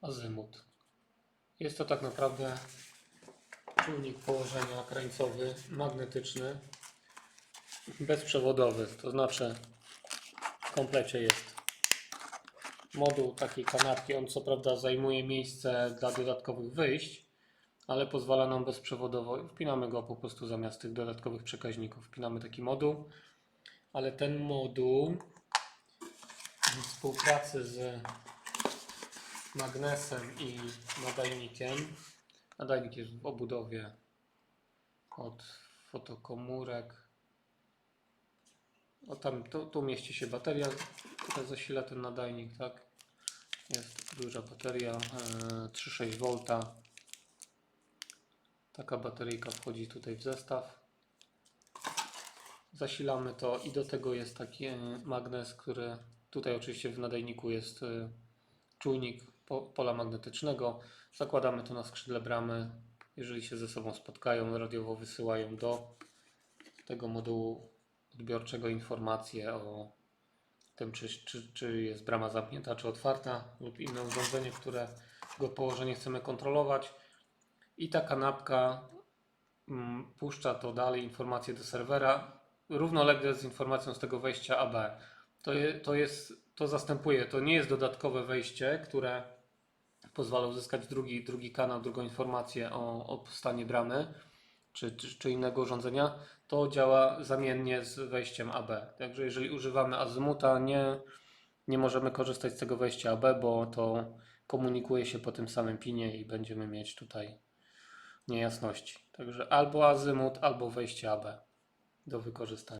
azymut. Jest to tak naprawdę czujnik położenia krańcowy, magnetyczny, bezprzewodowy, to znaczy w komplecie jest moduł takiej kanapki. On co prawda zajmuje miejsce dla dodatkowych wyjść, ale pozwala nam bezprzewodowo. Wpinamy go po prostu zamiast tych dodatkowych przekaźników. Wpinamy taki moduł, ale ten moduł w współpracy z magnesem i nadajnikiem. Nadajnik jest w obudowie od fotokomórek. O tam, tu, tu mieści się bateria, która zasila ten nadajnik, tak? Jest duża bateria, e, 3,6V. Taka bateryjka wchodzi tutaj w zestaw. Zasilamy to i do tego jest taki e, magnes, który tutaj oczywiście w nadajniku jest e, czujnik pola magnetycznego. Zakładamy to na skrzydle bramy. Jeżeli się ze sobą spotkają, radiowo wysyłają do tego modułu odbiorczego informacje o tym, czy, czy, czy jest brama zamknięta, czy otwarta, lub inne urządzenie, którego położenie chcemy kontrolować. I ta kanapka mm, puszcza to dalej informacje do serwera, równolegle z informacją z tego wejścia AB. To, je, to, jest, to zastępuje, to nie jest dodatkowe wejście, które pozwala uzyskać drugi, drugi kanał, drugą informację o, o stanie bramy czy, czy, czy innego urządzenia. To działa zamiennie z wejściem AB. Także jeżeli używamy azymuta, nie, nie możemy korzystać z tego wejścia AB, bo to komunikuje się po tym samym pinie i będziemy mieć tutaj niejasności. Także albo azymut, albo wejście AB do wykorzystania.